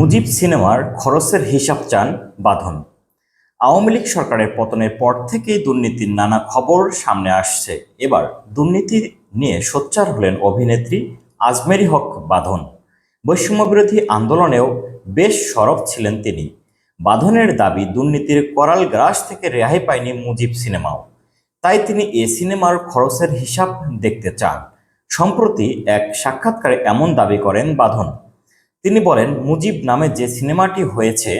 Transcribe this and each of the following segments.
মুজিব সিনেমার খরচের হিসাব চান বাঁধন। আওয়ামী লীগ সরকারের পতনের পর থেকেই দুর্নীতির নানা খবর সামনে আসছে। এবার দুর্নীতি নিয়ে সোচ্চার হলেন অভিনেত্রী আজমেরি হক বাঁধন। বৈষম্যবিরোধী আন্দোলনেও বেশ সরব ছিলেন তিনি। বাঁধনের দাবি, দুর্নীতির করাল গ্রাস থেকে রেহাই পায়নি মুজিব সিনেমাও। তাই তিনি এ সিনেমার খরচের হিসাব দেখতে চান। সম্প্রতি এক সাক্ষাৎকারে এমন দাবি করেন বাঁধন। তিনি বলেন, মুজিব নামে যে সিনেমাটি হয়েছে,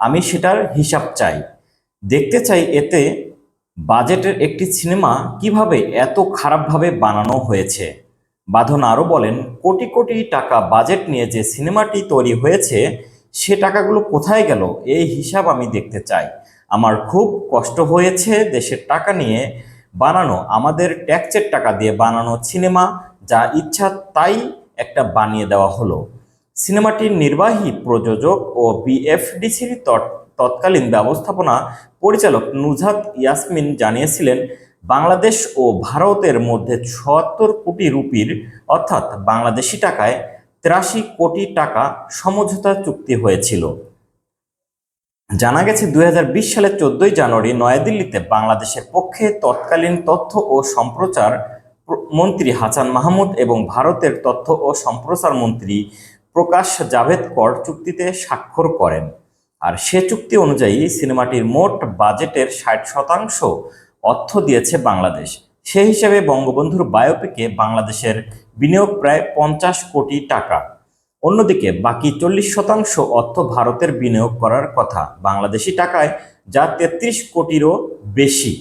আমি সেটার হিসাব চাই। দেখতে চাই এতে বাজেটের একটি সিনেমা কীভাবে এত খারাপভাবে বানানো হয়েছে। বাঁধন আরও বলেন, কোটি কোটি টাকা বাজেট নিয়ে যে সিনেমাটি তৈরি হয়েছে, সে টাকাগুলো কোথায় গেল? এই হিসাব আমি দেখতে চাই। আমার খুব কষ্ট হয়েছে দেশের টাকা নিয়ে বানানো, আমাদের ট্যাক্সের টাকা দিয়ে বানানো সিনেমা, যা ইচ্ছা তাই একটা বানিয়ে দেওয়া হলো। সিনেমাটির নির্বাহী প্রযোজক ও বিএফডিসির তৎকালীন ব্যবস্থাপনা পরিচালক নুজাত ইয়াসমিন জানিয়েছিলেন, বাংলাদেশ ও ভারতের মধ্যে ছয়াত্তর কোটি রুপির, অর্থাৎ বাংলাদেশি টাকায় তিরাশি কোটি টাকা সমঝোতা চুক্তি হয়েছিল। জানা গেছে, দুই হাজার বিশ সালের চোদ্দই জানুয়ারি নয়াদিল্লিতে বাংলাদেশের পক্ষে তৎকালীন তথ্য ও সম্প্রচার মন্ত্রী হাসান মাহমুদ এবং ভারতের তথ্য ও সম্প্রচার মন্ত্রী প্রকাশ জাভেদকর চুক্তিতে স্বাক্ষর করেন। আর সে চুক্তি অনুযায়ী সিনেমাটির মোট বাজেটের ষাট শতাংশ অর্থ দিয়েছে বাংলাদেশ। সে হিসেবে বঙ্গবন্ধুর বায়োপিকে বাংলাদেশের বিনিয়োগ প্রায় পঞ্চাশ কোটি টাকা। অন্যদিকে বাকি চল্লিশ শতাংশ অর্থ ভারতের বিনিয়োগ করার কথা। বাংলাদেশি টাকায় যা তেত্রিশ কোটিরও বেশি।